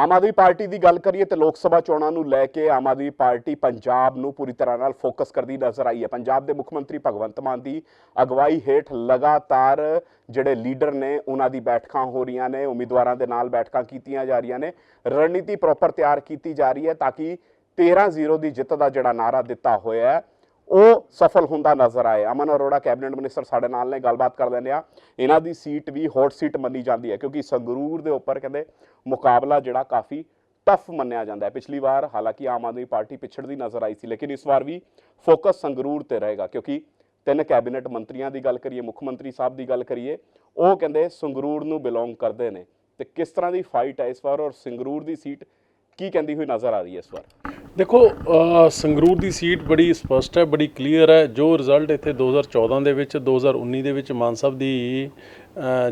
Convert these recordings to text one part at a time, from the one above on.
Aam Aadmi party ਦੀ ਗੱਲ ਕਰੀਏ ਤੇ ਲੋਕ ਸਭਾ ਚੋਣਾਂ ਨੂੰ ਲੈ ਕੇ ਆਮ ਆਦਮੀ ਪਾਰਟੀ ਪੰਜਾਬ ਨੂੰ ਪੂਰੀ ਤਰ੍ਹਾਂ ਨਾਲ ਫੋਕਸ ਕਰਦੀ ਨਜ਼ਰ ਆਈ ਹੈ। ਪੰਜਾਬ ਦੇ ਮੁੱਖ ਮੰਤਰੀ ਭਗਵੰਤ ਮਾਨ ਦੀ ਅਗਵਾਈ ਹੇਠ ਲਗਾਤਾਰ ਜਿਹੜੇ ਲੀਡਰ ਨੇ, ਉਹਨਾਂ ਦੀ ਬੈਠਕਾਂ ਹੋ ਰਹੀਆਂ ਨੇ, ਉਮੀਦਵਾਰਾਂ ਦੇ ਨਾਲ ਬੈਠਕਾਂ ਕੀਤੀਆਂ ਜਾ ਰਹੀਆਂ ਨੇ। ਰਣਨੀਤੀ ਪ੍ਰੋਪਰ ਤਿਆਰ ਕੀਤੀ ਜਾ ਰਹੀ ਹੈ ਤਾਂ ਕਿ 13-0 ਦੀ ਜਿੱਤ ਦਾ ਜਿਹੜਾ ਨਾਰਾ ਦਿੱਤਾ ਹੋਇਆ ਹੈ ਉਹ ਸਫਲ ਹੁੰਦਾ ਨਜ਼ਰ ਆਏ। ਅਮਨ ਅਰੋੜਾ, ਕੈਬਨਿਟ ਮਿਨਿਸਟਰ ਸਾਡੇ ਨਾਲ ਨੇ, ਗੱਲਬਾਤ ਕਰ ਲੈਂਦੇ ਆ ਇਹਨਾਂ ਦੀ ਸੀਟ ਵੀ ਹੌਟ ਸੀਟ ਮੰਨੀ ਜਾਂਦੀ ਹੈ, ਕਿਉਂਕਿ ਸੰਗਰੂਰ ਦੇ ਉੱਪਰ ਕਹਿੰਦੇ ਮੁਕਾਬਲਾ ਜਿਹੜਾ ਕਾਫੀ ਟਫ ਮੰਨਿਆ ਜਾਂਦਾ ਹੈ। ਪਿਛਲੀ ਵਾਰ ਹਾਲਾਂਕਿ ਆਮ ਆਦਮੀ ਪਾਰਟੀ ਪਿਛੜਦੀ ਨਜ਼ਰ ਆਈ ਸੀ, ਲੇਕਿਨ ਇਸ ਵਾਰ ਵੀ ਫੋਕਸ ਸੰਗਰੂਰ ਤੇ ਰਹੇਗਾ, ਕਿਉਂਕਿ ਤਿੰਨ ਕੈਬਨਿਟ ਮੰਤਰੀਆਂ ਦੀ ਗੱਲ ਕਰੀਏ, ਮੁੱਖ ਮੰਤਰੀ ਸਾਹਿਬ ਦੀ ਗੱਲ ਕਰੀਏ, ਉਹ ਕਹਿੰਦੇ ਸੰਗਰੂਰ ਨੂੰ ਬਿਲੋਂਗ ਕਰਦੇ ਨੇ। ਤੇ ਕਿਸ ਤਰ੍ਹਾਂ ਦੀ ਫਾਈਟ ਹੈ ਇਸ ਵਾਰ ਔਰ ਸੰਗਰੂਰ ਦੀ ਸੀਟ ਕੀ ਕਹਿੰਦੀ ਹੋਈ ਨਜ਼ਰ ਆ ਰਹੀ ਹੈ ਇਸ ਵਾਰ? ਦੇਖੋ ਸੰਗਰੂਰ ਦੀ ਸੀਟ ਬੜੀ ਸਪਸ਼ਟ ਹੈ ਬੜੀ ਕਲੀਅਰ ਹੈ। ਜੋ ਰਿਜ਼ਲਟ ਇੱਥੇ 2014 ਦੇ ਵਿੱਚ 2019 ਦੇ ਵਿੱਚ ਮਾਨ ਸਾਹਿਬ ਦੀ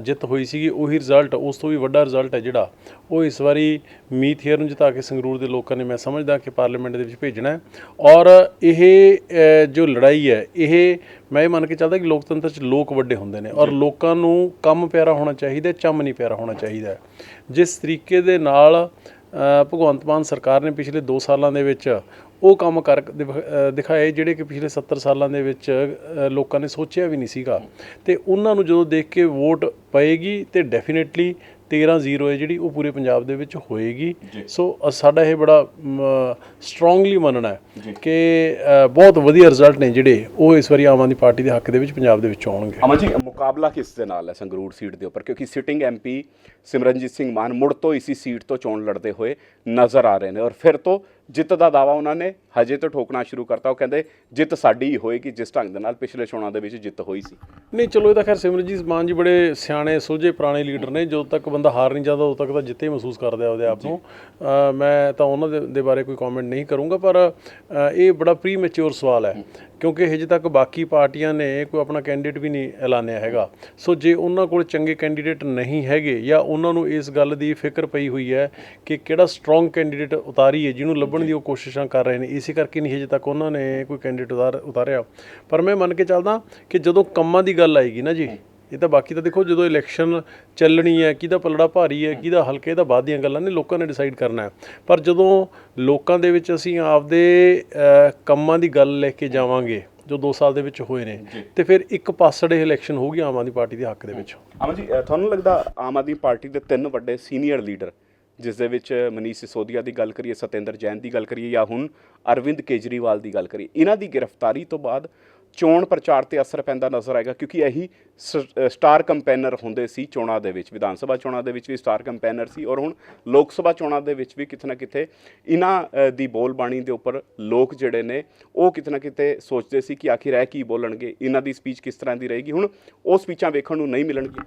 ਜਿੱਤ ਹੋਈ ਸੀਗੀ ਉਹੀ ਰਿਜ਼ਲਟ ਉਸ ਤੋਂ ਵੀ ਵੱਡਾ ਰਿਜ਼ਲਟ ਹੈ ਜਿਹੜਾ। ਉਹ ਇਸ ਵਾਰੀ ਮੀਤ ਹੇਅਰ ਨੂੰ ਜਿਤਾ ਕੇ ਸੰਗਰੂਰ ਦੇ ਲੋਕਾਂ ਨੇ ਮੈਂ ਸਮਝਦਾ ਕਿ ਪਾਰਲੀਮੈਂਟ ਦੇ ਵਿੱਚ ਭੇਜਣਾ ਹੈ। ਔਰ ਇਹ ਜੋ ਲੜਾਈ ਹੈ ਇਹ ਮੈਂ ਇਹ ਮੰਨ ਕੇ ਚੱਲਦਾ ਕਿ ਲੋਕਤੰਤਰ 'ਚ ਲੋਕ ਵੱਡੇ ਹੁੰਦੇ ਨੇ ਔਰ ਲੋਕਾਂ ਨੂੰ ਕੰਮ ਪਿਆਰਾ ਹੋਣਾ ਚਾਹੀਦਾ ਚੰਮ ਨਹੀਂ ਪਿਆਰਾ ਹੋਣਾ ਚਾਹੀਦਾ। ਜਿਸ ਤਰੀਕੇ ਦੇ ਨਾਲ ਭਗਵੰਤ ਮਾਨ ਸਰਕਾਰ ਨੇ ਪਿਛਲੇ 2 ਸਾਲਾਂ ਦੇ ਵਿੱਚ ਉਹ ਕੰਮ ਕਰ ਦਿਖ- ਦਿਖਾਏ ਜਿਹੜੇ ਕਿ ਪਿਛਲੇ 70 ਸਾਲਾਂ ਦੇ ਵਿੱਚ ਲੋਕਾਂ ਨੇ ਸੋਚਿਆ ਵੀ ਨਹੀਂ ਸੀਗਾ। ਤੇ ਉਹਨਾਂ ਨੂੰ ਜਦੋਂ ਦੇਖ ਕੇ ਵੋਟ ਪਏਗੀ ਤੇ ਡੈਫੀਨਿਟਲੀ 13-0 ਹੈ ਜਿਹੜੀ ਉਹ ਪੂਰੇ ਪੰਜਾਬ ਦੇ ਵਿੱਚ ਹੋਏਗੀ। ਸੋ ਅ, ਸਾਡਾ ਇਹ ਬੜਾ ਸਟਰੋਂਗਲੀ ਮੰਨਣਾ ਹੈ ਕਿ ਅ, ਬਹੁਤ ਵਧੀਆ ਰਿਜ਼ਲਟ ਨੇ ਜਿਹੜੇ ਉਹ ਇਸ ਵਾਰੀ ਆਮ ਆਦਮੀ ਪਾਰਟੀ ਦੇ ਹੱਕ ਦੇ ਵਿੱਚ ਪੰਜਾਬ ਦੇ ਵਿੱਚ ਆਉਣਗੇ। ਅਮਨ ਜੀ ਮੁਕਾਬਲਾ ਕਿਸ ਦੇ ਨਾਲ ਹੈ ਸੰਗਰੂਰ ਸੀਟ ਦੇ ਉੱਪਰ? ਕਿਉਂਕਿ ਸਿਟਿੰਗ ਐਮਪੀ ਸਿਮਰਨਜੀਤ ਸਿੰਘ ਮਾਨ ਮੁੜ ਤੋਂ ਇਸੀ ਸੀਟ ਤੋਂ ਚੋਣ ਲੜਦੇ ਹੋਏ ਨਜ਼ਰ ਆ ਰਹੇ ਨੇ। ਔਰ ਫਿਰ ਤੋਂ ਜਿੱਤ ਦਾ ਦਾਵਾ ਉਹਨਾਂ ਨੇ ਹਜੇ ਤੋਂ ਠੋਕਣਾ ਸ਼ੁਰੂ ਕਰਤਾ। ਉਹ ਕਹਿੰਦੇ ਜਿੱਤ ਸਾਡੀ ਹੀ ਹੋਏਗੀ ਜਿਸ ਢੰਗ ਦੇ ਨਾਲ ਪਿਛਲੇ ਚੋਣਾਂ ਦੇ ਵਿੱਚ ਜਿੱਤ ਹੋਈ ਸੀ। ਨਹੀਂ ਚਲੋ ਇਹ ਤਾਂ ਖੈਰ ਸਿਮਰਜੀਤ ਮਾਨ ਜੀ ਬੜੇ ਸਿਆਣੇ ਸੁਲਝੇ ਪੁਰਾਣੇ ਲੀਡਰ ਨੇ। ਜਦੋਂ ਤੱਕ ਬੰਦਾ ਹਾਰ ਨਹੀਂ ਜਾਂਦਾ ਉਦੋਂ ਤੱਕ ਤਾਂ ਜਿੱਤੇ ਮਹਿਸੂਸ ਕਰਦਾ ਉਹਦੇ ਆਪ ਨੂੰ। ਮੈਂ ਤਾਂ ਉਹਨਾਂ ਦੇ- ਬਾਰੇ ਕੋਈ ਕਮੈਂਟ ਨਹੀਂ ਕਰੂੰਗਾ ਪਰ ਇਹ ਬੜਾ ਪ੍ਰੀ ਮੈਚੁਰ ਸਵਾਲ ਹੈ। ਕਿਉਂਕਿ ਹਜੇ ਤੱਕ ਬਾਕੀ ਪਾਰਟੀਆਂ ਨੇ ਕੋਈ ਆਪਣਾ ਕੈਂਡੀਡੇਟ ਵੀ ਨਹੀਂ ਐਲਾਨਿਆ ਹੈਗਾ। ਸੋ ਜੇ ਉਹਨਾਂ ਕੋਲ ਚੰਗੇ ਕੈਂਡੀਡੇਟ ਨਹੀਂ ਹੈਗੇ ਜਾਂ ਉਹਨਾਂ ਨੂੰ ਇਸ ਗੱਲ ਦੀ ਫਿਕਰ ਪਈ ਹੋਈ ਹੈ ਕਿ ਕਿਹੜਾ ਸਟਰੋਂਗ ਕੈਂਡੀਡੇਟ ਉਤਾਰੀਏ, ਜਿਹਨੂੰ ਲੱਭਣ ਦੀ ਉਹ ਕੋਸ਼ਿਸ਼ਾਂ ਕਰ ਰਹੇ ਨੇ, ਇਸੇ ਕਰਕੇ ਨਹੀਂ ਹਜੇ ਤੱਕ ਉਹਨਾਂ ਨੇ ਕੋਈ ਕੈਂਡੀਡੇਟ ਉਤਾਰ, ਉਤਾਰਿਆ। ਪਰ ਮੈਂ ਮੰਨ ਕੇ ਚੱਲਦਾ ਕਿ ਜਦੋਂ ਕੰਮਾਂ ਦੀ ਗੱਲ ਆਏਗੀ ਨਾ ਜੀ ਇਹ ਤਾਂ ਬਾਕੀ ਤਾਂ ਦੇਖੋ ਜਦੋਂ ਇਲੈਕਸ਼ਨ ਚੱਲਣੀ ਹੈ ਕਿਹਦਾ ਪਲੜਾ ਭਾਰੀ ਹੈ ਕਿਹਦਾ ਹਲਕੇ ਦਾ ਬਾਅਦ ਦੀਆਂ ਗੱਲਾਂ ਨੇ ਲੋਕਾਂ ਨੇ ਡਿਸਾਈਡ ਕਰਨਾ ਹੈ। ਪਰ ਜਦੋਂ ਲੋਕਾਂ ਦੇ ਵਿੱਚ ਅਸੀਂ ਆਪਦੇ ਕੰਮਾਂ ਦੀ ਗੱਲ ਲੈ ਕੇ ਜਾਵਾਂਗੇ ਜੋ 2 ਸਾਲ ਦੇ ਵਿੱਚ ਹੋਏ ਨੇ ਤੇ ਫਿਰ ਇੱਕ ਪਾਸੜੇ ਇਲੈਕਸ਼ਨ ਹੋਊਗੀ ਆਮ ਆਦਮੀ ਪਾਰਟੀ ਦੇ ਹੱਕ ਦੇ ਵਿੱਚ। ਅਮਨ ਜੀ ਤੁਹਾਨੂੰ ਲੱਗਦਾ ਆਮ ਆਦਮੀ ਪਾਰਟੀ ਦੇ ਤਿੰਨ ਵੱਡੇ ਸੀਨੀਅਰ ਲੀਡਰ ਜਿਸ ਦੇ ਵਿੱਚ ਮਨੀਸ਼ ਸਿਸੋਦੀਆ ਦੀ ਗੱਲ ਕਰੀਏ ਸਤਿੰਦਰ ਜੈਨ ਦੀ ਗੱਲ ਕਰੀਏ ਜਾਂ ਹੁਣ ਅਰਵਿੰਦ ਕੇਜਰੀਵਾਲ ਦੀ ਗੱਲ ਕਰੀਏ ਇਹਨਾਂ ਦੀ ਗ੍ਰਿਫਤਾਰੀ ਤੋਂ ਬਾਅਦ ਚੋਣ ਪ੍ਰਚਾਰ ਤੇ ਅਸਰ ਪੈਂਦਾ ਨਜ਼ਰ ਆਏਗਾ ਕਿਉਂਕਿ ਇਹੀ ਸ- ਸਟਾਰ ਕੰਪੇਨਰ ਹੁੰਦੇ ਸੀ ਚੋਣਾਂ ਦੇ ਵਿੱਚ ਵਿਧਾਨ ਸਭਾ ਚੋਣਾਂ ਦੇ ਵਿੱਚ ਵੀ ਸਟਾਰ ਕੰਪੇਨਰ ਸੀ ਔਰ ਹੁਣ ਲੋਕ ਸਭਾ ਚੋਣਾਂ ਦੇ ਵਿੱਚ ਵੀ ਕਿਤੇ ਨਾ ਕਿਤੇ ਇਹਨਾਂ ਅ, ਦੀ ਬੋਲਬਾਣੀ ਦੇ ਉੱਪਰ ਲੋਕ ਜਿਹੜੇ ਨੇ ਉਹ ਕਿਤੇ ਨਾ ਕਿਤੇ ਸੋਚਦੇ ਸੀ ਕਿ ਆਖਿਰ ਇਹ ਕੀ ਬੋਲਣਗੇ ਇਹਨਾਂ ਦੀ ਸਪੀਚ ਕਿਸ ਤਰ੍ਹਾਂ ਦੀ ਰਹੇਗੀ ਹੁਣ ਉਹ ਸਪੀਚਾਂ ਵੇਖਣ ਨੂੰ ਨਹੀਂ ਮਿਲਣਗੀਆਂ।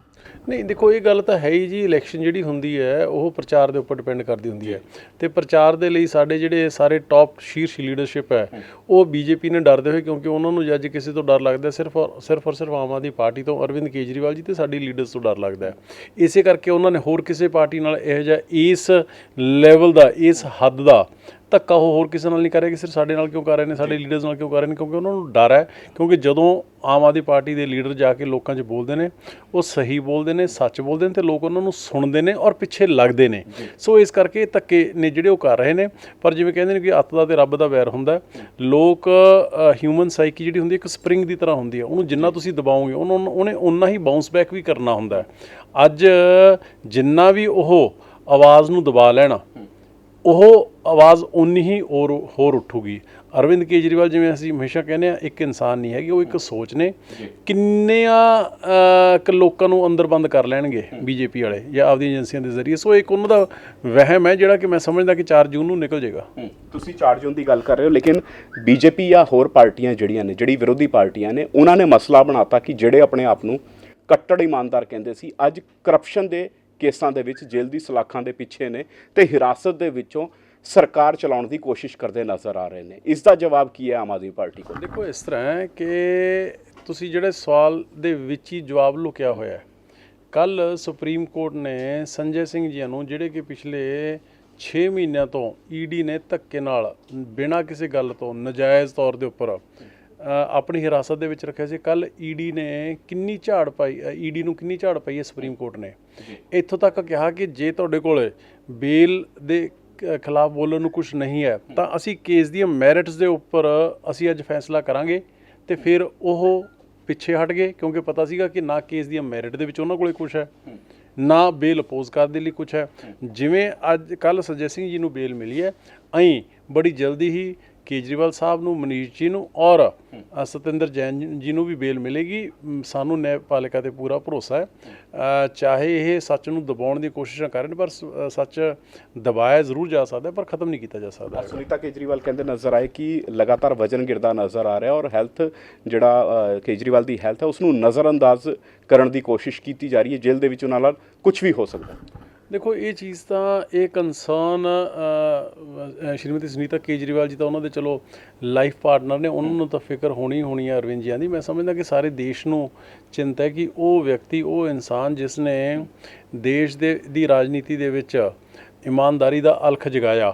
ਨਹੀਂ ਦੇਖੋ ਇਹ ਗੱਲ ਤਾਂ ਹੈ ਹੀ ਜੀ ਇਲੈਕਸ਼ਨ ਜਿਹੜੀ ਹੁੰਦੀ ਹੈ ਉਹ ਪ੍ਰਚਾਰ ਦੇ ਉੱਪਰ ਡਿਪੈਂਡ ਕਰਦੀ ਹੁੰਦੀ ਹੈ ਤੇ ਪ੍ਰਚਾਰ ਦੇ ਲਈ ਸਾਡੇ ਜਿਹੜੇ ਸਾਰੇ ਟੌਪ ਸ਼ੀਰਸ਼ ਲੀਡਰਸ਼ਿਪ ਹੈ ਉਹ ਬੀਜੇਪੀ ਨੇ ਡਰਦੇ ਹੋਏ ਕਿਉਂਕਿ ਉਹਨਾਂ ਨੂੰ ਜੱਜ ਕਿਸੇ ਤੋਂ ਡਰ ਲੱਗਦਾ, ਸਿਰਫ ਔਰ ਸਿਰਫ ਔਰ ਸਿਰਫ ਆਮ ਆਦਮੀ ਪਾਰਟੀ ਤੋਂ ਅਰਵਿੰਦ ਕੇਜਰੀਵਾਲ ਜੀ ਤੇ ਸਾਡੀ ਲੀਡਰਸ ਤੋਂ ਡਰ ਲੱਗਦਾ ਹੈ। ਇਸੇ ਕਰਕੇ ਉਹਨਾਂ ਨੇ ਹੋਰ ਕਿਸੇ ਪਾਰਟੀ ਨਾਲ ਇਹੋ ਜਿਹਾ ਇਸ ਲੈਵਲ ਦਾ, ਇਸ ਹੱਦ ਦਾ ਧੱਕਾ ਉਹ ਹੋਰ ਕਿਸੇ ਨਾਲ ਨਹੀਂ ਕਰੇਗਾ ਸਿਰ ਸਾਡੇ ਨਾਲ ਕਿਉਂ ਕਰ ਰਹੇ ਨੇ ਸਾਡੇ ਲੀਡਰਸ ਨਾਲ ਕਿਉਂ ਕਰ ਰਹੇ ਨੇ ਕਿਉਂਕਿ ਉਹਨਾਂ ਨੂੰ ਡਰ ਹੈ ਕਿਉਂਕਿ ਜਦੋਂ ਆਮ ਆਦਮੀ ਪਾਰਟੀ ਦੇ ਲੀਡਰ ਜਾ ਕੇ ਲੋਕਾਂ 'ਚ ਬੋਲਦੇ ਨੇ ਉਹ ਸਹੀ ਬੋਲਦੇ ਨੇ ਸੱਚ ਬੋਲਦੇ ਨੇ ਤੇ ਲੋਕ ਉਹਨਾਂ ਨੂੰ ਸੁਣਦੇ ਨੇ ਔਰ ਪਿੱਛੇ ਲੱਗਦੇ ਨੇ ਸੋ ਇਸ ਕਰਕੇ ਧੱਕੇ ਨੇ ਜਿਹੜੇ ਉਹ ਕਰ ਰਹੇ ਨੇ ਪਰ ਜਿਵੇਂ ਕਹਿੰਦੇ ਨੇ ਕਿ ਅੱਤ ਦਾ ਤੇ ਰੱਬ ਦਾ ਵੈਰ ਹੁੰਦਾ। ਲੋਕ ਹਿਊਮਨ ਸਾਈਕੀ ਜਿਹੜੀ ਹੁੰਦੀ ਹੈ ਇੱਕ ਸਪਰਿੰਗ ਦੀ ਤਰ੍ਹਾਂ ਹੁੰਦੀ ਹੈ ਉਹਨੂੰ ਜਿੰਨਾ ਤੁਸੀਂ ਦਬਾਓਗੇ ਉਹਨੂੰ ਉਹਨੇ ਉਨਾ ਹੀ ਬਾਉਂਸ ਬੈਕ ਵੀ ਕਰਨਾ ਹੁੰਦਾ। ਅੱਜ ਜਿੰਨਾ ਵੀ ਉਹ ਆਵਾਜ਼ ਨੂੰ ਦਬਾ ਲੈਣਾ ਉਹ ਆਵਾਜ਼ ਉਨੀ ਹੀ ਹੋਰ ਹੋਰ ਉੱਠੂਗੀ। ਅਰਵਿੰਦ ਕੇਜਰੀਵਾਲ ਜਿਵੇਂ ਅਸੀਂ ਹਮੇਸ਼ਾ ਕਹਿੰਦੇ ਆ ਇੱਕ ਇਨਸਾਨ ਨਹੀਂ ਹੈਗੀ ਉਹ ਇੱਕ ਸੋਚ ਨੇ। ਕਿੰਨਿਆਂ ਕੁ ਲੋਕਾਂ ਨੂੰ ਅੰਦਰ ਬੰਦ ਕਰ ਲੈਣਗੇ ਬੀਜੇਪੀ ਵਾਲੇ ਜਾਂ ਆਪਦੀਆਂ ਏਜੰਸੀਆਂ ਦੇ ਜ਼ਰੀਏ। ਸੋ ਇੱਕ ਉਹਨਾਂ ਦਾ ਵਹਿਮ ਹੈ ਜਿਹੜਾ ਕਿ ਮੈਂ ਸਮਝਦਾ ਕਿ 4 ਜੂਨ ਨੂੰ ਨਿਕਲ ਜਾਏਗਾ। ਤੁਸੀਂ 4 ਜੂਨ ਦੀ ਗੱਲ ਕਰ ਰਹੇ ਹੋ ਲੇਕਿਨ ਬੀਜੇਪੀ ਜਾਂ ਹੋਰ ਪਾਰਟੀਆਂ ਜਿਹੜੀਆਂ ਨੇ ਜਿਹੜੀ ਵਿਰੋਧੀ ਪਾਰਟੀਆਂ ਨੇ ਉਹਨਾਂ ਨੇ ਮਸਲਾ ਬਣਾਤਾ ਕਿ ਜਿਹੜੇ ਆਪਣੇ ਆਪ ਨੂੰ ਕੱਟੜ ਇਮਾਨਦਾਰ ਕਹਿੰਦੇ ਸੀ। ਅੱਜ ਕਰਪਸ਼ਨ ਦੇ ਕੇਸਾਂ ਦੇ ਵਿੱਚ ਜੇਲ੍ਹ ਦੀ ਸਲਾਖਾਂ ਦੇ ਪਿੱਛੇ ਨੇ ਤੇ ਹਿਰਾਸਤ ਦੇ ਵਿੱਚੋਂ ਸਰਕਾਰ ਚਲਾਉਣ ਦੀ ਕੋਸ਼ਿਸ਼ ਕਰਦੇ ਨਜ਼ਰ ਆ ਰਹੇ ਨੇ। ਇਸ ਦਾ ਜਵਾਬ ਕੀ ਹੈ ਆਮ ਆਦਮੀ ਪਾਰਟੀ ਕੋਲ? ਦੇਖੋ, ਇਸ ਤਰ੍ਹਾਂ ਹੈ ਕਿ ਤੁਸੀਂ ਜਿਹੜੇ ਸਵਾਲ ਦੇ ਵਿੱਚ ਹੀ ਜਵਾਬ ਲੁਕਿਆ ਹੋਇਆ ਹੈ। ਕੱਲ ਸੁਪਰੀਮ ਕੋਰਟ ਨੇ ਸੰਜੇ ਸਿੰਘ ਜੀ ਨੂੰ, ਜਿਹੜੇ ਕਿ ਪਿਛਲੇ 6 ਮਹੀਨਿਆਂ ਤੋਂ ਈਡੀ ਨੇ ਧੱਕੇ ਨਾਲ, ਬਿਨਾਂ ਕਿਸੇ ਗੱਲ ਤੋਂ, ਨਜਾਇਜ਼ ਤੌਰ ਦੇ ਉੱਪਰ ਆਪਣੀ ਹਿਰਾਸਤ ਦੇ ਵਿੱਚ ਰੱਖਿਆ ਸੀ। ਕੱਲ ਈਡੀ ਨੇ ਕਿੰਨੀ ਝਾੜ ਪਾਈ ਈਡੀ ਨੂੰ ਕਿੰਨੀ ਝਾੜ ਪਾਈ ਹੈ ਸੁਪਰੀਮ ਕੋਰਟ ਨੇ? ਇੱਥੋਂ ਤੱਕ ਕਿਹਾ ਕਿ ਜੇ ਤੁਹਾਡੇ ਕੋਲ ਬੇਲ ਦੇ ਖਿਲਾਫ ਬੋਲਣ ਨੂੰ ਕੁਝ ਨਹੀਂ ਹੈ ਤਾਂ ਅਸੀਂ ਕੇਸ ਦੀਆਂ ਮੈਰਿਟਸ ਦੇ ਉੱਪਰ ਅਸੀਂ ਅੱਜ ਫੈਸਲਾ ਕਰਾਂਗੇ ਤੇ ਫਿਰ ਉਹ ਪਿੱਛੇ ਹਟ ਗਏ ਕਿਉਂਕਿ ਪਤਾ ਸੀਗਾ ਕਿ ਨਾ ਕੇਸ ਦੀਆਂ ਮੈਰਿਟ ਦੇ ਵਿੱਚ ਉਹਨਾਂ ਕੋਲੇ ਕੁਝ ਹੈ ਨਾ ਬੇਲ ਅਪੋਜ਼ ਕਰਨ ਦੇ ਲਈ ਕੁਝ ਹੈ। ਜਿਵੇਂ ਅੱਜ ਕੱਲ ਸੰਜੇ ਸਿੰਘ ਜੀ ਨੂੰ ਬੇਲ ਮਿਲੀ ਹੈ ਅਹੀਂ ਬੜੀ ਜਲਦੀ ਹੀ ਕੇਜਰੀਵਾਲ ਸਾਹਿਬ ਨੂੰ ਮਨੀਸ਼ ਜੀ ਨੂੰ ਔਰ ਸਤਿੰਦਰ ਜੈਨ ਜੀ ਨੂੰ ਵੀ ਬੇਲ ਮਿਲੇਗੀ। ਮ, ਸਾਨੂੰ ਨਿਆਂਪਾਲਿਕਾ ਤੇ ਪੂਰਾ ਭਰੋਸਾ ਹੈ। ਚਾਹੇ ਇਹ ਸੱਚ ਨੂੰ ਦਬਾਉਣ ਦੀ ਕੋਸ਼ਿਸ਼ਾਂ ਕਰਨ ਪਰ ਸੱਚ ਦਬਾਇਆ ਜ਼ਰੂਰ ਜਾ ਸਕਦਾ ਪਰ ਖਤਮ ਨਹੀਂ ਕੀਤਾ ਜਾ ਸਕਦਾ ਸੁਨੀਤਾ ਕੇਜਰੀਵਾਲ ਕਹਿੰਦੇ ਨਜ਼ਰ ਆਏ ਕਿ ਲਗਾਤਾਰ ਵਜਨ ਗਿਰਦਾ ਨਜ਼ਰ ਆ ਰਿਹਾ ਔਰ ਹੈਲਥ ਜਿਹੜਾ ਕੇਜਰੀਵਾਲ ਦੀ ਹੈਲਥ ਹੈ ਉਸ ਨੂੰ ਨਜ਼ਰਅੰਦਾਜ਼ ਕਰਨ ਦੀ ਕੋਸ਼ਿਸ਼ ਕੀਤੀ ਜਾ ਰਹੀ ਹੈ। ਜੇਲ੍ਹ ਦੇ ਵਿੱਚ ਉਹਨਾਂ ਨਾਲ ਕੁਝ ਵੀ ਹੋ ਸਕਦਾ ਦੇਖੋ ਇਹ ਚੀਜ਼ ਤਾਂ ਇਹ ਕੰਸਰਨ ਸ਼੍ਰੀਮਤੀ ਸੁਨੀਤਾ ਕੇਜਰੀਵਾਲ ਜੀ ਤਾਂ ਉਹਨਾਂ ਦੇ ਚਲੋ ਲਾਈਫ ਪਾਰਟਨਰ ਨੇ ਉਹਨਾਂ ਨੂੰ ਤਾਂ ਫਿਕਰ ਹੋਣੀ ਹੋਣੀ ਹੈ ਅਰਵਿੰਦ ਜੀਆਂ ਦੀ। ਮੈਂ ਸਮਝਦਾ ਕਿ ਸਾਰੇ ਦੇਸ਼ ਨੂੰ ਚਿੰਤਾ ਹੈ ਕਿ ਉਹ ਵਿਅਕਤੀ ਉਹ ਇਨਸਾਨ ਜਿਸ ਨੇ ਦੇਸ਼ ਦੇ ਦੀ ਰਾਜਨੀਤੀ ਦੇ ਵਿੱਚ ਇਮਾਨਦਾਰੀ ਦਾ ਅਲਖ ਜਗਾਇਆ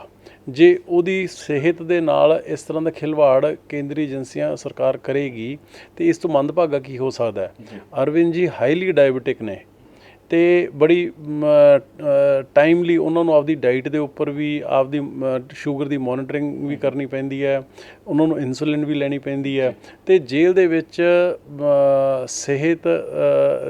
ਜੇ ਉਹਦੀ ਸਿਹਤ ਦੇ ਨਾਲ ਇਸ ਤਰ੍ਹਾਂ ਦਾ ਖਿਲਵਾੜ ਕੇਂਦਰੀ ਏਜੰਸੀਆਂ ਸਰਕਾਰ ਕਰੇਗੀ ਤੇ ਇਸ ਤੋਂ ਮੰਦਭਾਗਾ ਕੀ ਹੋ ਸਕਦਾ ਹੈ? ਅਰਵਿੰਦ ਜੀ ਹਾਈਲੀ ਡਾਇਬੀਟਿਕ ਨੇ। ਤੇ ਬੜੀ ਟਾਈਮਲੀ ਉਹਨਾਂ ਨੂੰ ਆਪਦੀ ਡਾਈਟ ਦੇ ਉੱਪਰ ਵੀ ਆਪਦੀ ਸ਼ੂਗਰ ਦੀ ਮੋਨੀਟਰਿੰਗ ਵੀ ਕਰਨੀ ਪੈਂਦੀ ਹੈ ਉਹਨਾਂ ਨੂੰ ਇਨਸੂਲਿਨ ਵੀ ਲੈਣੀ ਪੈਂਦੀ ਹੈ ਤੇ ਜੇਲ੍ਹ ਦੇ ਵਿੱਚ ਸਿਹਤ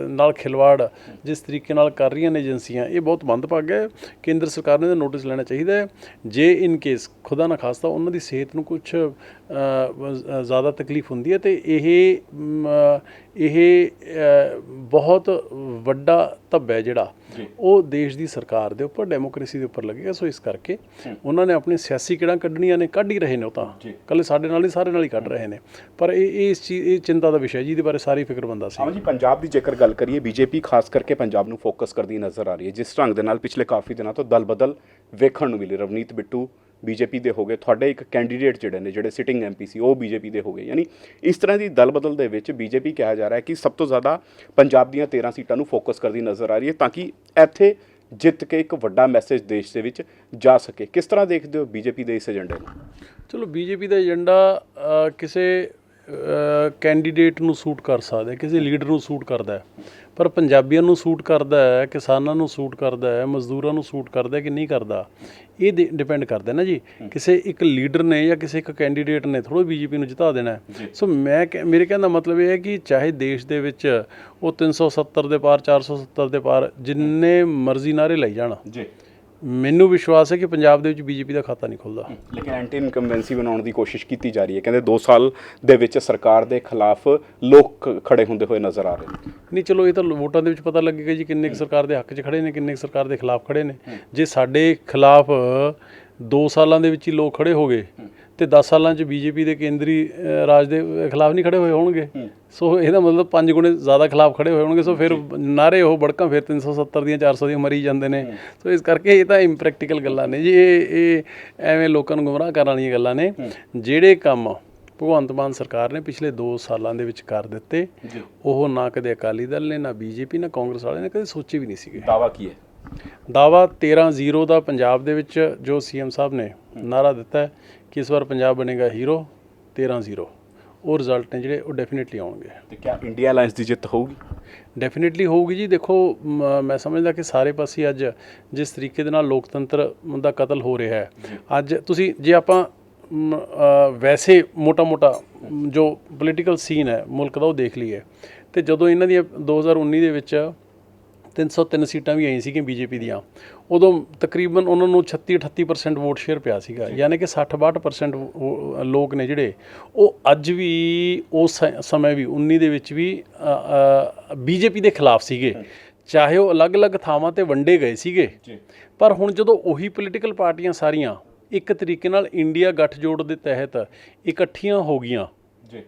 ਨਾਲ ਖਿਲਵਾੜ ਜਿਸ ਤਰੀਕੇ ਨਾਲ ਕਰ ਰਹੀਆਂ ਨੇ ਏਜੰਸੀਆਂ ਇਹ ਬਹੁਤ ਮੰਦਭਾਗਾ ਹੈ। ਕੇਂਦਰ ਸਰਕਾਰ ਨੇ ਨੋਟਿਸ ਲੈਣਾ ਚਾਹੀਦਾ ਹੈ। ਜੇ ਇਨ ਕੇਸ ਖੁਦਾ ਨਾ ਖਾਸਤਾ ਉਹਨਾਂ ਦੀ ਸਿਹਤ ਨੂੰ ਕੁਝ ਜ਼ਿਆਦਾ ਤਕਲੀਫ ਹੁੰਦੀ ਹੈ ਤੇ ਇਹ ਇਹ ਬਹੁਤ ਵੱਡਾ ਧੱਬਾ ਹੈ ਜਿਹੜਾ ਉਹ ਦੇਸ਼ ਦੀ ਸਰਕਾਰ ਦੇ ਉੱਪਰ ਡੈਮੋਕ੍ਰੇਸੀ ਦੇ ਉੱਪਰ ਲੱਗੇਗਾ। ਸੋ ਇਸ ਕਰਕੇ ਉਹਨਾਂ ਨੇ ਆਪਣੀ ਸਿਆਸੀ ਕਿਹੜਾਂ ਕੱਢਣੀਆਂ ਨੇ ਕੱਢ ਹੀ ਰਹੇ ਨੇ ਉਹ ਤਾਂ। ਕੱਲੇ ਸਾਡੇ ਨਾਲ ਹੀ ਸਾਰੇ ਨਾਲ ਹੀ ਕੱਢ ਰਹੇ ਨੇ। ਪਰ ਇਹ ਇਸ ਚੀਜ਼ ਇਹ ਚਿੰਤਾ ਦਾ ਵਿਸ਼ਾ ਜੀ ਇਹਦੇ ਬਾਰੇ ਸਾਰੀ ਫਿਕਰਮੰਦਾ ਸੀ। ਹਾਂ ਜੀ ਪੰਜਾਬ ਦੀ ਜੇਕਰ ਗੱਲ ਕਰੀਏ ਬੀਜੇਪੀ ਖਾਸ ਕਰਕੇ ਪੰਜਾਬ ਨੂੰ ਫੋਕਸ ਕਰਦੀ ਨਜ਼ਰ ਆ ਰਹੀ ਹੈ ਜਿਸ ਢੰਗ ਦੇ ਨਾਲ ਪਿਛਲੇ ਕਾਫੀ ਦਿਨਾਂ ਤੋਂ ਦਲ ਬਦਲ ਵੇਖਣ ਨੂੰ ਮਿਲੀ। ਰਵਨੀਤ ਬਿੱਟੂ ਬੀਜੇਪੀ ਦੇ ਹੋ ਗਏ, ਤੁਹਾਡੇ ਇੱਕ ਕੈਂਡੀਡੇਟ ਜਿਹੜੇ ਨੇ, ਜਿਹੜੇ ਸਿਟਿੰਗ ਐਮਪੀ ਸੀ, ਉਹ ਬੀਜੇਪੀ ਦੇ ਹੋ ਗਏ। ਯਾਨੀ ਇਸ ਤਰ੍ਹਾਂ ਦੀ ਦਲ ਬਦਲ ਦੇ ਵਿੱਚ ਬੀਜੇਪੀ ਕਿਹਾ ਜਾ ਰਿਹਾ ਹੈ ਕਿ ਸਭ ਤੋਂ ਜ਼ਿਆਦਾ ਪੰਜਾਬ ਦੀਆਂ 13 ਸੀਟਾਂ ਨੂੰ ਫੋਕਸ ਕਰਦੀ ਨਜ਼ਰ ਆ ਰਹੀ ਹੈ ਤਾਂ ਕਿ ਇੱਥੇ ਜਿੱਤ ਕੇ ਇੱਕ ਵੱਡਾ ਮੈਸੇਜ ਦੇਸ਼ ਦੇ ਵਿੱਚ ਜਾ ਸਕੇ। ਕਿਸ ਤਰ੍ਹਾਂ ਦੇਖਦੇ ਹੋ ਬੀਜੇਪੀ ਦੇ ਇਸ ਏਜੰਡੇ ਨੂੰ? ਚਲੋ, ਬੀਜੇਪੀ ਦਾ ਏਜੰਡਾ ਕਿਸੇ ਕੈਂਡੀਡੇਟ ਨੂੰ ਸੂਟ ਕਰ ਸਕਦਾ ਹੈ ਕਿਸੇ ਲੀਡਰ ਨੂੰ ਸੂਟ ਕਰਦਾ ਹੈ। ਪਰ ਪੰਜਾਬੀਆਂ ਨੂੰ ਸੂਟ ਕਰਦਾ ਹੈ ਕਿਸਾਨਾਂ ਨੂੰ ਸੂਟ ਕਰਦਾ ਹੈ ਮਜ਼ਦੂਰਾਂ ਨੂੰ ਸੂਟ ਕਰਦਾ ਹੈ ਕਿ ਨਹੀਂ ਕਰਦਾ ਇਹ ਡਿਪੈਂਡ ਕਰਦਾ ਨਾ ਜੀ। ਕਿਸੇ ਇੱਕ ਲੀਡਰ ਨੇ ਜਾਂ ਕਿਸੇ ਇੱਕ ਕੈਂਡੀਡੇਟ ਨੇ ਥੋੜਾ ਬੀਜੇਪੀ ਨੂੰ ਜਿਤਾ ਦੇਣਾ। ਸੋ ਮੈਂ ਮੇਰੇ ਕਹਿਣ ਦਾ ਮਤਲਬ ਇਹ ਹੈ ਕਿ ਚਾਹੇ ਦੇਸ਼ ਦੇ ਵਿੱਚ ਉਹ 370 ਦੇ ਪਾਰ 470 ਦੇ ਪਾਰ ਜਿੰਨੇ ਮਰਜ਼ੀ ਨਾਰੇ ਲਈ ਜਾਣ। ਜੀ। ਮੈਨੂੰ ਵਿਸ਼ਵਾਸ ਹੈ ਕਿ ਪੰਜਾਬ ਦੇ ਵਿੱਚ ਬੀਜੇਪੀ ਦਾ ਖਾਤਾ ਨਹੀਂ ਖੁੱਲਦਾ। ਲੇਕਿਨ ਐਂਟੀ ਇਨਕੰਬੈਂਸੀ ਬਣਾਉਣ ਦੀ ਕੋਸ਼ਿਸ਼ ਕੀਤੀ ਜਾ ਰਹੀ ਹੈ। ਕਹਿੰਦੇ 2 ਸਾਲ ਦੇ ਵਿੱਚ ਸਰਕਾਰ ਦੇ ਖਿਲਾਫ ਲੋਕ ਖੜੇ ਹੁੰਦੇ ਹੋਏ ਨਜ਼ਰ ਆ ਰਹੇ ਨੇ। ਨਹੀਂ ਚਲੋ ਇਹ ਤਾਂ ਵੋਟਾਂ ਦੇ ਵਿੱਚ ਪਤਾ ਲੱਗੇਗਾ ਜੀ ਕਿੰਨੇ ਕੁ ਸਰਕਾਰ ਦੇ ਹੱਕ 'ਚ ਖੜੇ ਨੇ ਕਿੰਨੇ ਕੁ ਸਰਕਾਰ ਦੇ ਖਿਲਾਫ ਖੜੇ ਨੇ। ਜੇ ਸਾਡੇ ਖਿਲਾਫ 2 ਸਾਲਾਂ ਦੇ ਵਿੱਚ ਹੀ ਲੋਕ ਖੜੇ ਹੋ ਗਏ ਤੇ 10 ਸਾਲਾਂ 'ਚ ਬੀਜੇਪੀ ਦੇ ਕੇਂਦਰੀ ਰਾਜ ਦੇ ਖਿਲਾਫ ਨਹੀਂ ਖੜੇ ਹੋਏ ਹੋਣਗੇ। ਸੋ ਇਹਦਾ ਮਤਲਬ ਪੰਜ ਗੁਣੇ ਜ਼ਿਆਦਾ ਖਿਲਾਫ ਖੜੇ ਹੋਏ ਹੋਣਗੇ। ਸੋ ਫਿਰ ਨਾਰੇ ਉਹ ਬੜਕਾਂ ਫਿਰ 370 ਦੀਆਂ 400 ਦੀਆਂ ਮਰੀ ਜਾਂਦੇ ਨੇ। ਸੋ ਇਸ ਕਰਕੇ ਇਹ ਤਾਂ ਇੰਪ੍ਰੈਕਟੀਕਲ ਗੱਲਾਂ ਨੇ ਜੀ। ਇਹ ਇਹ ਐਵੇਂ ਲੋਕਾਂ ਨੂੰ ਗੁੰਮਰਾਹ ਕਰਨ ਵਾਲੀਆਂ ਗੱਲਾਂ ਨੇ। ਜਿਹੜੇ ਕੰਮ ਭਗਵੰਤ ਮਾਨ ਸਰਕਾਰ ਨੇ ਪਿਛਲੇ 2 ਸਾਲਾਂ ਦੇ ਵਿੱਚ ਕਰ ਦਿੱਤੇ ਉਹ ਨਾ ਕਦੇ ਅਕਾਲੀ ਦਲ ਨੇ ਨਾ ਬੀਜੇਪੀ ਨਾ ਕਾਂਗਰਸ ਵਾਲਿਆਂ ਨੇ ਕਦੇ ਸੋਚੇ ਵੀ ਨਹੀਂ ਸੀਗੇ। ਦਾਵਾ ਕੀ ਹੈ? ਦਾਵਾ 13-0 ਦਾ ਪੰਜਾਬ ਦੇ ਵਿੱਚ ਜੋ ਸੀਐਮ ਸਾਹਿਬ ਨੇ ਨਾਰਾ ਦਿੱਤਾ ਹੈ ਕਿ ਇਸ ਵਾਰ ਪੰਜਾਬ ਬਣੇਗਾ ਹੀਰੋ 13-0 ਉਹ ਰਿਜ਼ਲਟ ਨੇ ਜਿਹੜੇ ਉਹ ਡੈਫੀਨਿਟਲੀ ਆਉਣਗੇ। ਤੇ ਕਿਆ ਇੰਡੀਆ ਅਲਾਈਅੰਸ ਦੀ ਜਿੱਤ ਹੋਊਗੀ? ਡੈਫੀਨਿਟਲੀ ਹੋਊਗੀ ਜੀ। ਦੇਖੋ ਮ- ਸਮਝਦਾ ਕਿ ਸਾਰੇ ਪਾਸੇ ਅੱਜ ਜਿਸ ਤਰੀਕੇ ਦੇ ਨਾਲ ਲੋਕਤੰਤਰ ਦਾ ਕਤਲ ਹੋ ਰਿਹਾ ਹੈ ਅੱਜ ਤੁਸੀਂ ਜੇ ਆਪਾਂ ਵੈਸੇ ਮੋਟਾ-ਮੋਟਾ ਜੋ ਪੋਲੀਟੀਕਲ ਸੀਨ ਹੈ ਮੁਲਕ ਦਾ ਉਹ ਦੇਖ ਲਈਏ। ਤੇ ਜਦੋਂ ਇਹਨਾਂ ਦੀਆਂ 2019 ਦੇ ਵਿੱਚ 303 ਸੀਟਾਂ ਵੀ ਆਈਆਂ ਸੀਗੀਆਂ ਬੀਜੇਪੀ ਦੀਆਂ। ਉਦੋਂ ਤਕਰੀਬਨ ਉਹਨਾਂ ਨੂੰ 36-38% ਵੋਟ ਸ਼ੇਅਰ ਪਿਆ ਸੀਗਾ। ਯਾਨੀ ਕਿ 60-62% ਲੋਕ ਨੇ ਜਿਹੜੇ ਉਹ ਅੱਜ ਵੀ ਉਸ ਸਮੇਂ ਵੀ 19 ਦੇ ਵਿੱਚ ਵੀ ਬੀਜੇਪੀ ਦੇ ਖਿਲਾਫ ਸੀਗੇ। ਚਾਹੇ ਉਹ ਅਲੱਗ-ਅਲੱਗ ਥਾਵਾਂ ਤੇ ਵੰਡੇ ਗਏ ਸੀਗੇ। ਪਰ ਹੁਣ ਜਦੋਂ ਉਹੀ ਪੋਲੀਟੀਕਲ ਪਾਰਟੀਆਂ ਸਾਰੀਆਂ ਇੱਕ ਤਰੀਕੇ ਨਾਲ ਇੰਡੀਆ ਗੱਠਜੋੜ ਦੇ ਤਹਿਤ ਇਕੱਠੀਆਂ ਹੋ ਗਈਆਂ ਜੀ।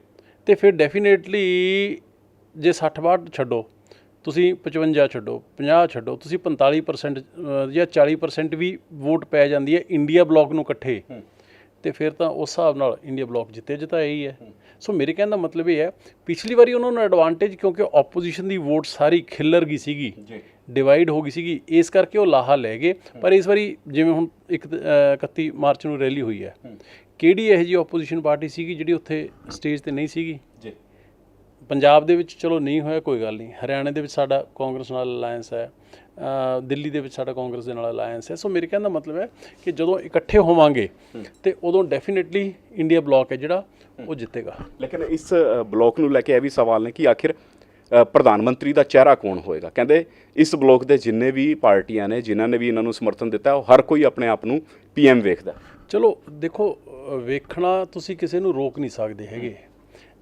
ਤੇ ਫਿਰ ਡੈਫੀਨੇਟਲੀ ਜੇ 60 62 ਛੱਡੋ ਤੁਸੀਂ 55 ਛੱਡੋ 50 ਛੱਡੋ ਤੁਸੀਂ 45% ਅ, ਜਾਂ 40% ਵੀ ਵੋਟ ਪੈ ਜਾਂਦੀ ਹੈ ਇੰਡੀਆ ਬਲੌਕ ਨੂੰ ਇਕੱਠੇ। ਤੇ ਫਿਰ ਤਾਂ ਉਸ ਹਿਸਾਬ ਨਾਲ ਇੰਡੀਆ ਬਲੌਕ ਜਿੱਤੇ ਜਿਤਾਇਆ ਹੀ ਹੈ। ਸੋ ਮੇਰੇ ਕਹਿਣ ਦਾ ਮਤਲਬ ਇਹ ਹੈ ਪਿਛਲੀ ਵਾਰੀ ਉਹਨਾਂ ਨੂੰ ਐਡਵਾਂਟੇਜ ਕਿਉਂਕਿ ਆਪੋਜੀਸ਼ਨ ਦੀ ਵੋਟ ਸਾਰੀ ਖਿੱਲਰ ਗਈ ਸੀਗੀ ਜੀ। ਡਿਵਾਈਡ ਹੋ ਗਈ ਸੀਗੀ ਇਸ ਕਰਕੇ ਉਹ ਲਾਹਾ ਲੈ ਗਏ। ਪਰ ਇਸ ਵਾਰੀ ਜਿਵੇਂ ਹੁਣ ਇੱਕ ਤ- ਅ, 31 ਮਾਰਚ ਨੂੰ ਰੈਲੀ ਹੋਈ ਹੈ ਕਿਹੜੀ ਇਹੋ ਜਿਹੀ ਆਪੋਜੀਸ਼ਨ ਪਾਰਟੀ ਸੀਗੀ ਜਿਹੜੀ ਉੱਥੇ ਸਟੇਜ ਤੇ ਨਹੀਂ ਸੀਗੀ? ਜੀ। ਪੰਜਾਬ ਦੇ ਵਿੱਚ ਚਲੋ ਨਹੀਂ ਹੋਇਆ ਕੋਈ ਗੱਲ ਨਹੀਂ। ਹਰਿਆਣਾ ਦੇ ਵਿੱਚ ਸਾਡਾ ਕਾਂਗਰਸ ਨਾਲ ਅਲਾਈਅੰਸ ਹੈ। ਦਿੱਲੀ ਦੇ ਵਿੱਚ ਸਾਡਾ ਕਾਂਗਰਸ ਦੇ ਨਾਲ ਅਲਾਈਅੰਸ ਹੈ। ਸੋ ਮੇਰੇ ਕਹਿਣ ਦਾ ਮਤਲਬ ਹੈ ਕਿ ਜਦੋਂ ਇਕੱਠੇ ਹੋਵਾਂਗੇ ਤੇ ਉਦੋਂ ਡੈਫੀਨਿਟਲੀ ਇੰਡੀਆ ਬਲੌਕ ਹੈ ਜਿਹੜਾ ਉਹ ਜਿੱਤੇਗਾ। ਲੇਕਿਨ ਇਸ ਬਲੋਕ ਨੂੰ ਲੈ ਕੇ ਇਹ ਵੀ ਸਵਾਲ ਨੇ ਕਿ ਆਖਿਰ ਪ੍ਰਧਾਨ ਮੰਤਰੀ ਦਾ ਚਿਹਰਾ ਕੌਣ ਹੋਏਗਾ? ਕਹਿੰਦੇ ਇਸ ਬਲੋਕ ਦੇ ਜਿੰਨੇ ਵੀ ਪਾਰਟੀਆਂ ਨੇ ਜਿਨ੍ਹਾਂ ਨੇ ਵੀ ਇਹਨਾਂ ਨੂੰ ਸਮਰਥਨ ਦਿੱਤਾ ਉਹ ਹਰ ਕੋਈ ਆਪਣੇ ਆਪ ਨੂੰ ਪੀਐਮ ਵੇਖਦਾ। ਚਲੋ ਦੇਖੋ ਵੇਖਣਾ ਤੁਸੀਂ ਕਿਸੇ ਨੂੰ ਰੋਕ ਨਹੀਂ ਸਕਦੇ ਹੈਗੇ।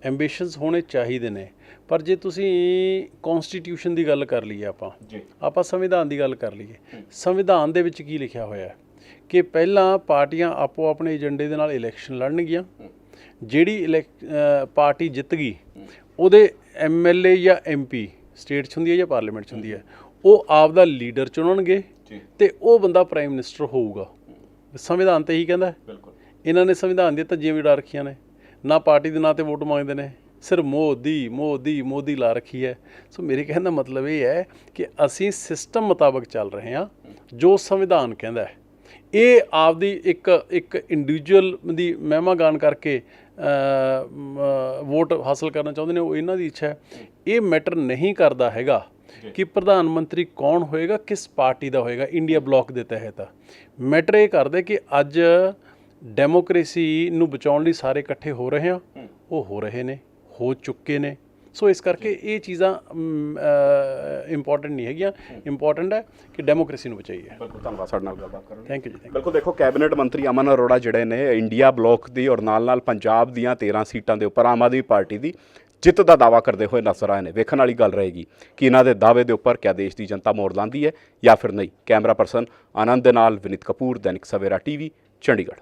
ਐਂਬੀਸ਼ਨਸ ਹੋਣੇ ਚਾਹੀਦੇ ਨੇ। ਪਰ ਜੇ ਤੁਸੀਂ ਕਨਸਟੀਟਿਊਸ਼ਨ ਦੀ ਗੱਲ ਕਰ ਲਈਏ ਆਪਾਂ ਜੀ। ਆਪਾਂ ਸੰਵਿਧਾਨ ਦੀ ਗੱਲ ਕਰ ਲਈਏ। ਸੰਵਿਧਾਨ ਦੇ ਵਿੱਚ ਕੀ ਲਿਖਿਆ ਹੋਇਆ ਹੈ? ਕਿ ਪਹਿਲਾਂ ਪਾਰਟੀਆਂ ਆਪੋ ਆਪਣੇ ਏਜੰਡੇ ਦੇ ਨਾਲ ਇਲੈਕਸ਼ਨ ਲੜਨਗੀਆਂ। ਜਿਹੜੀ ਪਾਰਟੀ ਜਿੱਤ ਗਈ ਉਹਦੇ ਐਮਐਲਏ ਜਾਂ ਐਮਪੀ ਸਟੇਟ 'ਚ ਹੁੰਦੀ ਹੈ ਜਾਂ ਪਾਰਲੀਮੈਂਟ 'ਚ ਹੁੰਦੀ ਹੈ ਉਹ ਆਪ ਦਾ ਲੀਡਰ ਚੁਣਨਗੇ ਤੇ ਉਹ ਬੰਦਾ ਪ੍ਰਾਈਮ ਮਿਨਿਸਟਰ ਹੋਊਗਾ। ਸੰਵਿਧਾਨ ਤੇ ਇਹੀ ਕਹਿੰਦਾ ਹੈ। ਬਿਲਕੁਲ। ਇਹਨਾਂ ਨੇ ਸੰਵਿਧਾਨ ਦੀਆਂ ਧੱਜੀਆਂ ਵੀ ਡਾ ਰੱਖੀਆਂ ਨੇ। ਨਾ ਪਾਰਟੀ ਦੇ ਨਾਂ ਤੇ ਵੋਟ ਮੰਗਦੇ ਨੇ ਸਿਰ ਮੋਦੀ ਮੋਦੀ ਮੋਦੀ ਲਾ ਰੱਖੀ ਹੈ। ਸੋ ਮੇਰੇ ਕਹਿਣ ਦਾ ਮਤਲਬ ਇਹ ਹੈ ਕਿ ਅਸੀਂ ਸਿਸਟਮ ਮੁਤਾਬਕ ਚੱਲ ਰਹੇ ਹਾਂ ਜੋ ਸੰਵਿਧਾਨ ਕਹਿੰਦਾ ਹੈ। ਇਹ ਆਪਦੀ ਇੱਕ ਇੱਕ ਇੰਡੀਵਿਜੂਅਲ ਦੀ ਮਹਿਮਾ ਗਾਨ ਕਰਕੇ ਵੋਟ ਹਾਸਲ ਕਰਨਾ ਚਾਹੁੰਦੇ ਨੇ ਉਹ ਇਹਨਾਂ ਦੀ ਇੱਛਾ ਹੈ। ਇਹ ਮੈਟਰ ਨਹੀਂ ਕਰਦਾ ਹੈਗਾ ਕਿ ਪ੍ਰਧਾਨ ਮੰਤਰੀ ਕੌਣ ਹੋਏਗਾ ਕਿਸ ਪਾਰਟੀ ਦਾ ਹੋਏਗਾ ਇੰਡੀਆ ਬਲੌਕ ਦੇ ਤਹਿਤ। ਮੈਟਰ ਇਹ ਕਰਦੇ ਕਿ ਅੱਜ ਡੈਮੋਕ੍ਰੇਸੀ ਨੂੰ ਬਚਾਉਣ ਲਈ ਸਾਰੇ ਇਕੱਠੇ ਹੋ ਰਹੇ ਆ ਉਹ ਹੋ ਰਹੇ ਨੇ ਹੋ ਚੁੱਕੇ ਨੇ। ਸੋ ਇਸ ਕਰਕੇ ਇਹ ਚੀਜ਼ਾਂ ਇੰਪੋਰਟੈਂਟ ਨਹੀਂ ਹੈਗੀਆਂ। ਇੰਪੋਰਟੈਂਟ ਹੈ ਕਿ ਡੈਮੋਕ੍ਰੇਸੀ ਨੂੰ ਬਚਾਈਏ। ਬਿਲਕੁਲ ਧੰਨਵਾਦ ਸਾਡੇ ਨਾਲ ਗੱਲਬਾਤ ਕਰਨ ਲਈ। ਥੈਂਕ ਯੂ ਜੀ ਬਿਲਕੁਲ ਦੇਖੋ ਕੈਬਨਿਟ ਮੰਤਰੀ ਅਮਨ ਅਰੋੜਾ ਜਿਹੜੇ ਨੇ ਇੰਡੀਆ ਬਲਾਕ ਦੀ ਔਰ ਨਾਲ ਨਾਲ ਪੰਜਾਬ ਦੀਆਂ 13 ਸੀਟਾਂ ਦੇ ਉੱਪਰ ਆਮ ਆਦਮੀ ਪਾਰਟੀ ਦੀ ਜਿੱਤ ਦਾ ਦਾਵਾ ਕਰਦੇ ਹੋਏ ਨਜ਼ਰ ਆਏ ਨੇ। ਵੇਖਣ ਵਾਲੀ ਗੱਲ ਰਹੇਗੀ ਕਿ ਇਹਨਾਂ ਦੇ ਦਾਅਵੇ ਦੇ ਉੱਪਰ ਕਿਆ ਦੇਸ਼ ਦੀ ਜਨਤਾ ਮੋੜ ਲਾਂਦੀ ਹੈ ਜਾਂ ਫਿਰ ਨਹੀਂ। ਕੈਮਰਾ ਪਰਸਨ ਆਨੰਦ ਦੇ ਨਾਲ ਵਿਨੀਤ ਕਪੂਰ ਦੈਨਿਕ ਸਵੇਰਾ ਟੀਵੀ ਚੰਡੀਗੜ੍ਹ।